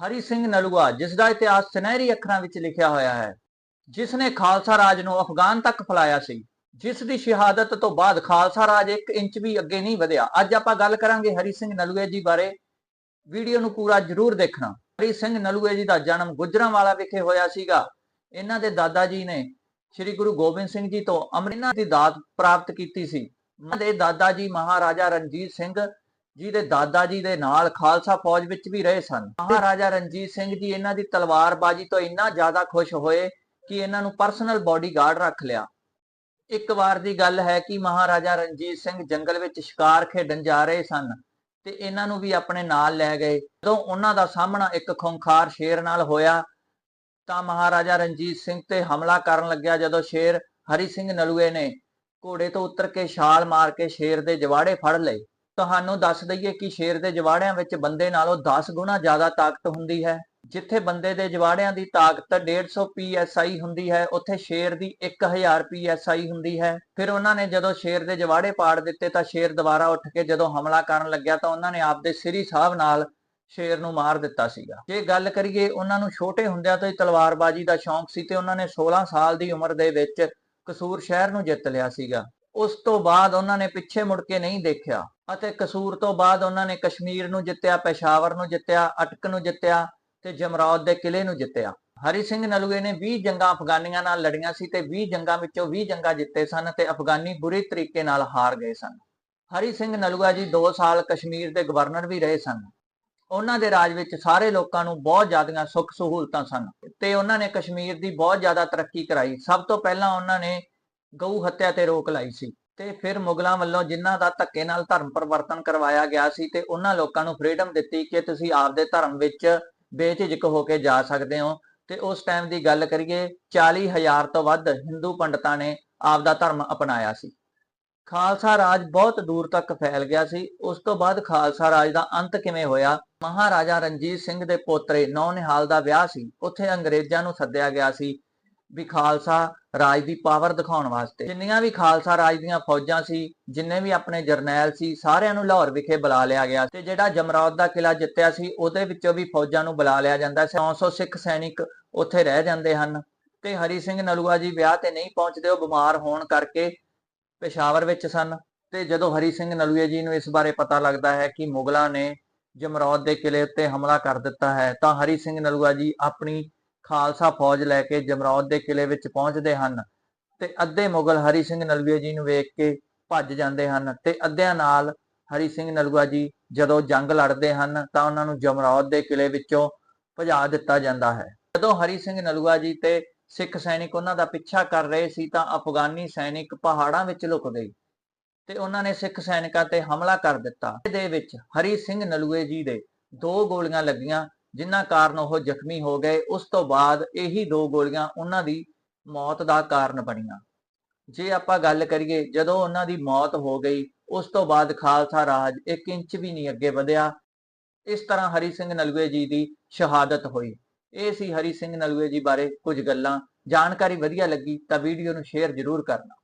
ਹਰੀ ਸਿੰਘ ਨਲੂਆ, ਜਿਸ ਦਾ ਇਤਿਹਾਸ ਸੁਨਹਿਰੀ ਅੱਖਰਾਂ ਵਿੱਚ ਲਿਖਿਆ ਹੋਇਆ ਹੈ, ਜਿਸ ਨੇ ਖਾਲਸਾ ਰਾਜ ਨੂੰ ਅਫਗਾਨ ਤੱਕ ਫੈਲਾਇਆ ਸੀ, ਜਿਸ ਦੀ ਸ਼ਹਾਦਤ ਤੋਂ ਬਾਅਦ ਖਾਲਸਾ ਰਾਜ 1 ਇੰਚ ਵੀ ਅੱਗੇ ਨਹੀਂ ਵਧਿਆ। ਅੱਜ ਆਪਾਂ ਗੱਲ ਕਰਾਂਗੇ ਹਰੀ ਸਿੰਘ ਨਲੂਏ ਜੀ ਬਾਰੇ। ਵੀਡੀਓ ਨੂੰ ਪੂਰਾ ਜ਼ਰੂਰ ਦੇਖਣਾ। ਹਰੀ ਸਿੰਘ ਨਲੂਏ ਜੀ ਦਾ ਜਨਮ ਗੁਜਰਾਂਵਾਲਾ ਵਿਖੇ ਹੋਇਆ ਸੀਗਾ। ਇਹਨਾਂ ਦੇ ਦਾਦਾ ਜੀ ਨੇ ਸ੍ਰੀ ਗੁਰੂ ਗੋਬਿੰਦ ਸਿੰਘ ਜੀ ਤੋਂ ਅਮਰਿਨਾ ਦੀ ਦਾਤ ਪ੍ਰਾਪਤ ਕੀਤੀ ਸੀ। ਉਹਨਾਂ ਦੇ ਦਾਦਾ ਜੀ ਮਹਾਰਾਜਾ ਰਣਜੀਤ ਸਿੰਘ ਜੀ ਦੇ ਦਾਦਾ ਜੀ ਦੇ ਨਾਲ ਖਾਲਸਾ ਫੌਜ ਵਿੱਚ ਵੀ ਰਹੇ ਸਨ। ਮਹਾਰਾਜਾ ਰਣਜੀਤ ਸਿੰਘ ਜੀ ਇਹਨਾਂ ਦੀ ਤਲਵਾਰਬਾਜ਼ੀ ਤੋਂ ਇੰਨਾ ਜ਼ਿਆਦਾ ਖੁਸ਼ ਹੋਏ ਕਿ ਇਹਨਾਂ ਨੂੰ ਪਰਸਨਲ ਬਾਡੀਗਾਰਡ ਰੱਖ ਲਿਆ। ਇੱਕ ਵਾਰ ਦੀ ਗੱਲ ਹੈ ਕਿ ਮਹਾਰਾਜਾ ਰਣਜੀਤ ਸਿੰਘ ਜੰਗਲ ਵਿੱਚ ਸ਼ਿਕਾਰ ਖੇਡਣ ਜਾ ਰਹੇ ਸਨ ਤੇ ਇਹਨਾਂ ਨੂੰ ਵੀ ਆਪਣੇ ਨਾਲ ਲੈ ਗਏ। ਜਦੋਂ ਉਹਨਾਂ ਦਾ ਸਾਹਮਣਾ ਇੱਕ ਖੁੰਖਾਰ ਸ਼ੇਰ ਨਾਲ ਹੋਇਆ ਤਾਂ ਮਹਾਰਾਜਾ ਰਣਜੀਤ ਸਿੰਘ ਤੇ ਹਮਲਾ ਕਰਨ ਲੱਗਿਆ ਜਦੋਂ ਸ਼ੇਰ ਹਰੀ ਸਿੰਘ ਨਲੂਏ ਨੇ ਘੋੜੇ ਤੋਂ ਉਤਰ ਕੇ ਛਾਲ ਮਾਰ ਕੇ ਸ਼ੇਰ ਦੇ ਜਵਾੜੇ ਫੜ ਲਏ। ਤੁਹਾਨੂੰ ਦੱਸ ਦਈਏ ਕਿ ਸ਼ੇਰ ਦੇ ਜਵਾੜਿਆਂ ਵਿੱਚ ਬੰਦੇ ਨਾਲੋਂ 10 ਗੁਣਾ ਜ਼ਿਆਦਾ ਤਾਕਤ ਹੁੰਦੀ ਹੈ। ਜਿੱਥੇ ਬੰਦੇ ਦੇ ਜਵਾੜਿਆਂ ਦੀ ਤਾਕਤ 150 psi ਹੁੰਦੀ ਹੈ, ਉੱਥੇ ਸ਼ੇਰ ਦੀ 1000 psi ਹੁੰਦੀ ਹੈ। ਫਿਰ ਉਹਨਾਂ ਨੇ ਜਦੋਂ ਸ਼ੇਰ ਦੇ ਜਵਾੜੇ ਪਾੜ ਦਿੱਤੇ ਤਾਂ ਸ਼ੇਰ ਦੁਬਾਰਾ ਉੱਠ ਕੇ ਜਦੋਂ ਹਮਲਾ ਕਰਨ ਲੱਗਿਆ ਤਾਂ ਉਹਨਾਂ ਨੇ ਆਪਦੇ ਸ੍ਰੀ ਸਾਹਿਬ ਨਾਲ ਸ਼ੇਰ ਨੂੰ ਮਾਰ ਦਿੱਤਾ ਸੀਗਾ। ਜੇ ਗੱਲ ਕਰੀਏ ਉਹਨਾਂ ਨੂੰ ਛੋਟੇ ਹੁੰਦਿਆਂ ਤੋਂ ਹੀ ਤਲਵਾਰਬਾਜ਼ੀ ਦਾ ਸ਼ੌਂਕ ਸੀ ਤੇ ਉਹਨਾਂ ਨੇ 16 ਸਾਲ ਦੀ ਉਮਰ ਦੇ ਵਿੱਚ ਕਸੂਰ ਸ਼ਹਿਰ ਨੂੰ ਜਿੱਤ ਲਿਆ ਸੀਗਾ। ਉਸ ਤੋਂ ਬਾਅਦ ਉਹਨਾਂ ਨੇ ਪਿੱਛੇ ਮੁੜ ਕੇ ਨਹੀਂ ਦੇਖਿਆ ਅਤੇ ਕਸੂਰ ਤੋਂ ਬਾਅਦ ਉਹਨਾਂ ਨੇ ਕਸ਼ਮੀਰ ਨੂੰ ਜਿੱਤਿਆ, ਪੇਸ਼ਾਵਰ ਨੂੰ ਜਿੱਤਿਆ, ਅਟਕ ਨੂੰ ਜਿੱਤਿਆ ਤੇ ਜਮਰੌਦ ਦੇ ਕਿਲੇ ਨੂੰ ਜਿੱਤਿਆ। ਹਰੀ ਸਿੰਘ ਨਲੂਏ ਨੇ 20 ਜੰਗਾਂ ਅਫਗਾਨੀਆਂ ਨਾਲ ਲੜੀਆਂ ਸੀ ਤੇ 20 ਜੰਗਾਂ ਵਿੱਚੋਂ 20 ਜੰਗਾਂ ਜਿੱਤੇ ਸਨ ਤੇ ਅਫਗਾਨੀ ਬੁਰੇ ਤਰੀਕੇ ਨਾਲ ਹਾਰ ਗਏ ਸਨ। ਹਰੀ ਸਿੰਘ ਨਲੂਆ ਜੀ 2 ਸਾਲ ਕਸ਼ਮੀਰ ਦੇ ਗਵਰਨਰ ਵੀ ਰਹੇ ਸਨ। ਉਹਨਾਂ ਦੇ ਰਾਜ ਵਿੱਚ ਸਾਰੇ ਲੋਕਾਂ ਨੂੰ ਬਹੁਤ ਜ਼ਿਆਦੀਆਂ ਸੁੱਖ ਸਹੂਲਤਾਂ ਸਨ ਤੇ ਉਹਨਾਂ ਨੇ ਕਸ਼ਮੀਰ ਦੀ ਬਹੁਤ ਜ਼ਿਆਦਾ ਤਰੱਕੀ ਕਰਾਈ। ਸਭ ਤੋਂ ਪਹਿਲਾਂ ਉਹਨਾਂ ਨੇ ਗਊ ਹੱਤਿਆ ਤੇ ਰੋਕ ਲਾਈ ਸੀ ਤੇ ਫਿਰ ਮੁਗਲਾਂ ਵੱਲੋਂ ਜਿਨ੍ਹਾਂ ਦਾ ਧੱਕੇ ਨਾਲ ਧਰਮ ਪਰਿਵਰਤਨ ਕਰਵਾਇਆ ਗਿਆ ਸੀ ਤੇ ਉਹਨਾਂ ਲੋਕਾਂ ਨੂੰ ਫ੍ਰੀडम ਦਿੱਤੀ ਕਿ ਤੁਸੀਂ ਆਪਦੇ ਧਰਮ ਵਿੱਚ ਬੇਝਿਜਕ ਹੋ ਕੇ ਜਾ ਸਕਦੇ ਹੋ। ਤੇ ਉਸ ਟਾਈਮ ਦੀ ਗੱਲ ਕਰੀਏ 40000 ਤੋਂ ਵੱਧ ਹਿੰਦੂ ਪੰਡਤਾਂ ਨੇ ਆਪਦਾ ਧਰਮ ਅਪਣਾਇਆ ਸੀ। ਖਾਲਸਾ ਰਾਜ ਬਹੁਤ ਦੂਰ ਤੱਕ ਫੈਲ ਗਿਆ ਸੀ। ਉਸ ਤੋਂ ਬਾਅਦ ਖਾਲਸਾ ਰਾਜ ਦਾ ਅੰਤ ਕਿਵੇਂ ਹੋਇਆ? ਮਹਾਰਾਜਾ ਰਣਜੀਤ ਸਿੰਘ ਦੇ ਪੋਤਰੇ ਨੌ ਨਿਹਾਲ ਦਾ ਵਿਆਹ ਸੀ। ਉੱਥੇ ਅੰਗਰੇਜ਼ਾਂ ਨੂੰ ਸੱਦਿਆ ਗਿਆ ਸੀ ਵੀ ਖਾਲਸਾ ਰਾਜ ਦੀ ਪਾਵਰ ਦਿਖਾਉਣ ਵਾਸਤੇ। ਜਿੰਨੀਆਂ ਵੀ ਖਾਲਸਾ ਰਾਜ ਦੀਆਂ ਫੌਜਾਂ ਸੀ, ਜਿੰਨੇ ਵੀ ਆਪਣੇ ਜਰਨੈਲ ਸੀ, ਸਾਰਿਆਂ ਨੂੰ ਲਾਹੌਰ ਵਿਖੇ ਬੁਲਾ ਲਿਆ ਗਿਆ ਤੇ ਜਿਹੜਾ ਜਮਰੌਦ ਦਾ ਕਿਲਾ ਜਿੱਤਿਆ ਸੀ, ਉਹਦੇ ਵਿੱਚੋਂ ਵੀ ਫੌਜਾਂ ਨੂੰ ਬੁਲਾ ਲਿਆ ਜਾਂਦਾ ਸੀ। 900 ਸਿੱਖ ਸੈਨਿਕ ਉੱਥੇ ਰਹਿ ਜਾਂਦੇ ਹਨ। ਤੇ ਹਰੀ ਸਿੰਘ ਨਲੂਆ ਜੀ ਵਿਆਹ ਤੇ ਨਹੀਂ ਪਹੁੰਚਦੇ, ਉਹ ਬਿਮਾਰ ਹੋਣ ਕਰਕੇ ਪੇਸ਼ਾਵਰ ਵਿੱਚ ਸਨ। ਤੇ ਜਦੋਂ ਹਰੀ ਸਿੰਘ ਨਲੂਏ ਜੀ ਨੂੰ ਇਸ ਬਾਰੇ ਪਤਾ ਲੱਗਦਾ ਹੈ ਕਿ ਮੁਗਲਾਂ ਨੇ ਜਮਰੌਦ ਦੇ ਕਿਲੇ ਉੱਤੇ ਹਮਲਾ ਕਰ ਦਿੱਤਾ ਹੈ, ਤਾਂ ਹਰੀ ਸਿੰਘ ਨਲੂਆ ਜੀ ਆਪਣੀ ਖਾਲਸਾ ਫੌਜ ਲੈ ਕੇ ਜਮਰੌਦ ਦੇ ਕਿਲੇ ਵਿੱਚ ਪਹੁੰਚਦੇ ਹਨ ਤੇ ਅੱਧੇ ਮੁਗਲ ਹਰੀ ਸਿੰਘ ਨਲੂਏ ਜੀ ਨੂੰ ਵੇਖ ਕੇ ਭੱਜ ਜਾਂਦੇ ਹਨ ਤੇ ਅੱਧਿਆਂ ਨਾਲ ਹਰੀ ਸਿੰਘ ਨਲੂਆ ਜੀ ਜਦੋਂ ਜੰਗ ਲੜਦੇ ਹਨ ਤਾਂ ਉਹਨਾਂ ਨੂੰ ਜਮਰੌਦ ਦੇ ਕਿਲੇ ਵਿੱਚੋਂ ਭਜਾ ਦਿੱਤਾ ਜਾਂਦਾ ਹੈ। ਜਦੋਂ ਹਰੀ ਸਿੰਘ ਨਲੂਆ ਜੀ ਤੇ ਸਿੱਖ ਸੈਨਿਕ ਉਹਨਾਂ ਦਾ ਪਿੱਛਾ ਕਰ ਰਹੇ ਸੀ ਤਾਂ ਅਫਗਾਨੀ ਸੈਨਿਕ ਪਹਾੜਾਂ ਵਿੱਚ ਲੁਕ ਗਏ ਤੇ ਉਹਨਾਂ ਨੇ ਸਿੱਖ ਸੈਨਿਕਾਂ ਤੇ ਹਮਲਾ ਕਰ ਦਿੱਤਾ। ਦੇ ਵਿੱਚ ਹਰੀ ਸਿੰਘ ਨਲੂਏ ਜੀ ਦੇ ਦੋ ਗੋਲੀਆਂ ਲੱਗੀਆਂ ਜਿਨ੍ਹਾਂ ਕਾਰਨ ਉਹ ਜ਼ਖਮੀ ਹੋ ਗਏ, ਉਸ ਤੋਂ ਬਾਅਦ ਇਹੀ ਦੋ ਗੋਲੀਆਂ ਉਹਨਾਂ ਦੀ ਮੌਤ ਦਾ ਕਾਰਨ ਬਣੀਆਂ। ਜੇ ਆਪਾਂ ਗੱਲ ਕਰੀਏ, ਜਦੋਂ ਉਹਨਾਂ ਦੀ ਮੌਤ ਹੋ ਗਈ, ਉਸ ਤੋਂ ਬਾਅਦ ਖਾਲਸਾ ਰਾਜ ਇੱਕ ਇੰਚ ਵੀ ਨਹੀਂ ਅੱਗੇ ਵਧਿਆ। ਇਸ ਤਰ੍ਹਾਂ ਹਰੀ ਸਿੰਘ ਨਲੂਏ ਜੀ ਦੀ ਸ਼ਹਾਦਤ ਹੋਈ। ਇਹ ਸੀ ਹਰੀ ਸਿੰਘ ਨਲੂਏ ਜੀ ਬਾਰੇ ਕੁਝ ਗੱਲਾਂ। ਜਾਣਕਾਰੀ ਵਧੀਆ ਲੱਗੀ ਤਾਂ ਵੀਡੀਓ ਨੂੰ ਸ਼ੇਅਰ ਜ਼ਰੂਰ ਕਰਨਾ।